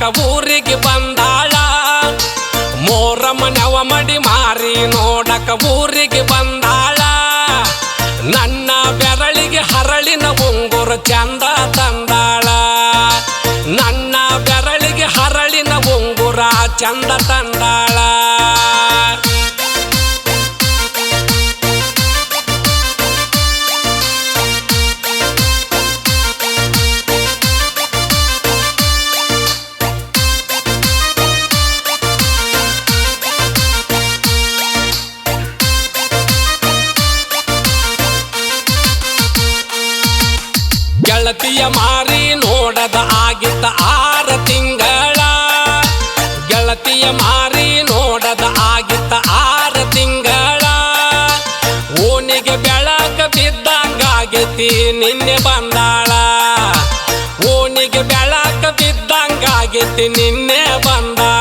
ನೋಡಕ ಊರಿಗೆ ಬಂದಾಳ. ಮೋರಮ್ಮನವ ಮಡಿ ಮಾರಿ ನೋಡಕ ಊರಿಗೆ ಬಂದಾಳ. ನನ್ನ ಬೆರಳಿಗೆ ಹರಳಿನ ಉಂಗುರ ಚಂದ ತಂದಾಳ. ನನ್ನ ಬೆರಳಿಗೆ ಹರಳಿನ ಉಂಗುರ ಚಂದ ತಂದಾಳ. ನೋಡದ ಆಗಿದ್ದ ಆರ ತಿಂಗಳ. ಗೆಳತಿಯ ಮಾರಿ ನೋಡದ ಆಗಿದ್ದ ಆರ ತಿಂಗಳ. ಓಣಿಗೆ ಬೆಳಕ ಬಿದ್ದಂಗಾಗೈತಿ ನಿನ್ನೆ ಬಂದಾಳ. ಓನಿಗೆ ಬೆಳಕ ಬಿದ್ದಂಗಾಗೈತಿ ನಿನ್ನೆ ಬಂದಾಳ.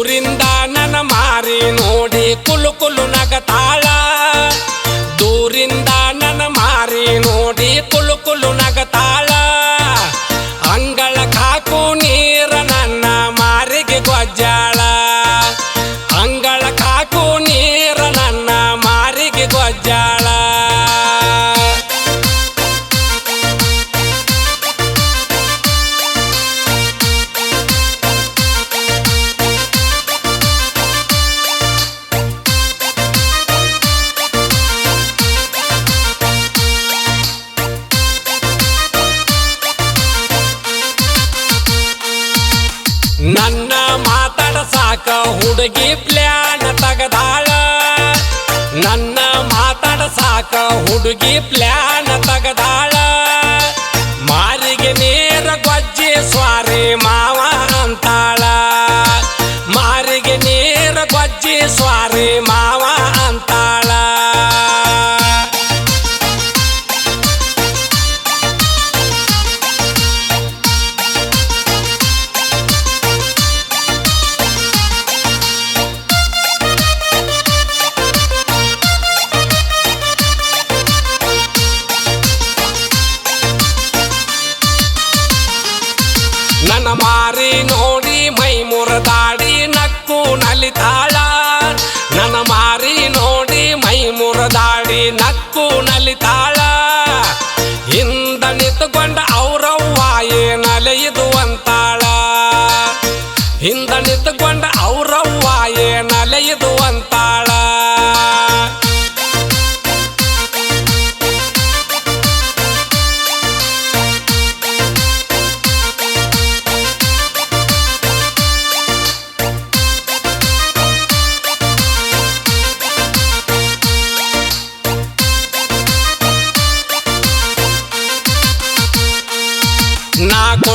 ದೂರಿಂದ ನನ ಮಾರಿ ನೋಡಿ ಕುಲು ಕುಲು ನಗತಾಳ. ದೂರಿಂದ ನನ ಮಾರಿ ನೋಡಿ ಕುಲು ಕುಲು ನಗತಾಳ. ನನ್ನ ಮಾತಾಡ ಸಾಕ ಹುಡುಗಿ ಪ್ಲ್ಯಾನ್ ತಗದಾಳ. ನನ್ನ ಮಾತಾಡ ಸಾಕ ಹುಡುಗಿ ಪ್ಲ್ಯಾನ್ ತಗದಾಳ. ಮಾರಿಗೆ ನೇರ ಮಾರಿ ನೋಡಿ ಮೈ ಮುರದಾಡಿ ನಕ್ಕು ನಲಿತಾಳ. ನನ್ನ ಮಾರಿ ನೋಡಿ ಮೈ ಮುರದಾಡಿ ನಕ್ಕು ನಲಿತಾಳ.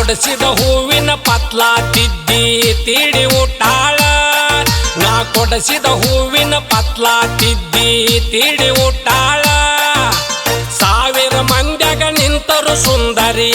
ಕೊಡಿಸಿದ ಹೂವಿನ ಪತ್ಲ ತಿದ್ದಿ ತಿಡಿ ಊಟಾಳ. ನಾ ಕೊಡಿಸಿದ ಹೂವಿನ ಪತ್ಲ ತಿದ್ದಿ ತಿಡಿ ಊಟಾಳ. ಸಾವಿರ ಮಂದ್ಯಾಗ ನಿಂತರು ಸುಂದರಿ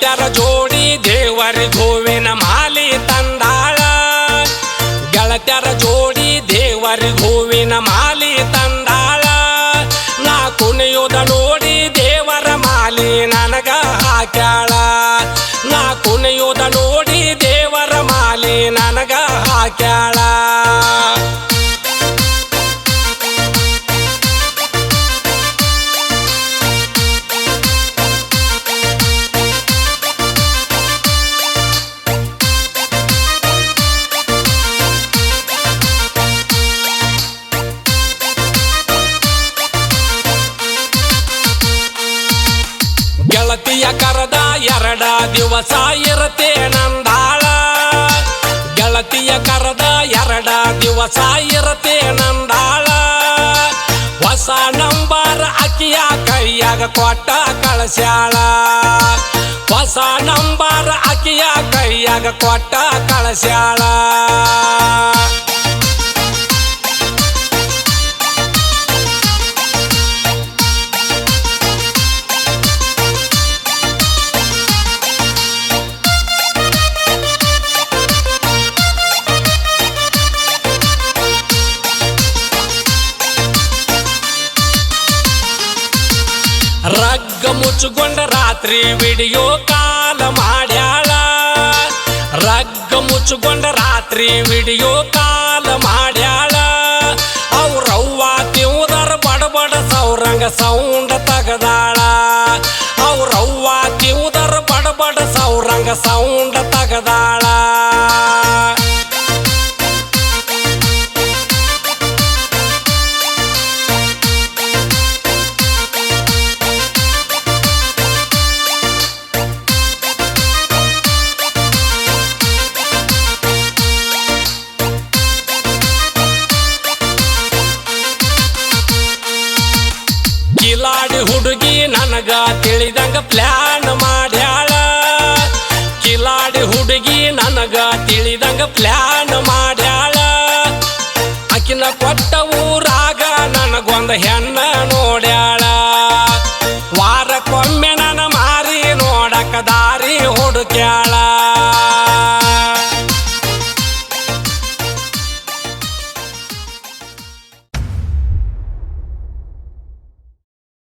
ಗೆಳತ್ಯರ ಜೋಡಿ ದೇವರಿ ಹೂವಿನ ಮಾಲಿ ತಂದಾಳ. ಗೆಳತ್ಯರ ಜೋಡಿ ದೇವರಿ ಹೂವಿನ ಮಾಲಿ ತಂದಾಳ. ನಾ ಕುಣಿಯೋದ ನೋಡಿ ದೇವರ ಮಾಲಿ ನನಗ ಹಾಕ್ಯಾಳ. ನಾ ಕುಣಿಯೋದ ನೋಡಿ ದೇವರ ಮಾಲಿ ನನಗ ಹಾಕ್ಯಾಳ. ಎರಡ ದಿವಸ ಇರತೆ ನಂದಾಳ. ಗೆಳತಿಯ ಕರದ ಎರಡ ದಿವಸ ಇರತೆ ನಂದಾಳ. ಹೊಸ ನಂಬರ್ ಅಕ್ಕಿಯ ಕೈಯಾಗ ಕೊಟ್ಟ ಕಳಸ್ಯಾಳ. ಹೊಸ ನಂಬರ್ ಅಕ್ಕಿಯ ಕೈಯಾಗ ಕೊಟ್ಟ ಕಳಸ್ಯಾಳ. ರಗ್ಗ ರಾತ್ರಿ ವಿಡಿಯೋ ಕಾಲ ಮಾಡ್ಯಾಳ. ರಗ್ಗ ಮುಚ್ಚುಕೊಂಡ ರಾತ್ರಿ ವಿಡಿಯೋ ಕಾಲ ಮಾಡ್ಯಾಳ. ಅವ್ರವ್ವ ತಿವುದರ ಬಡಬಡ ಸೌರಂಗ ಸೌಂಡ ತಗದಾಳ. ಅವ್ರವ್ವ ತಿವುದರ ಬಡಬಡ ಸೌರಂಗ ಸೌಂಡ ತಗದಾಳ. പ്ലാണമാ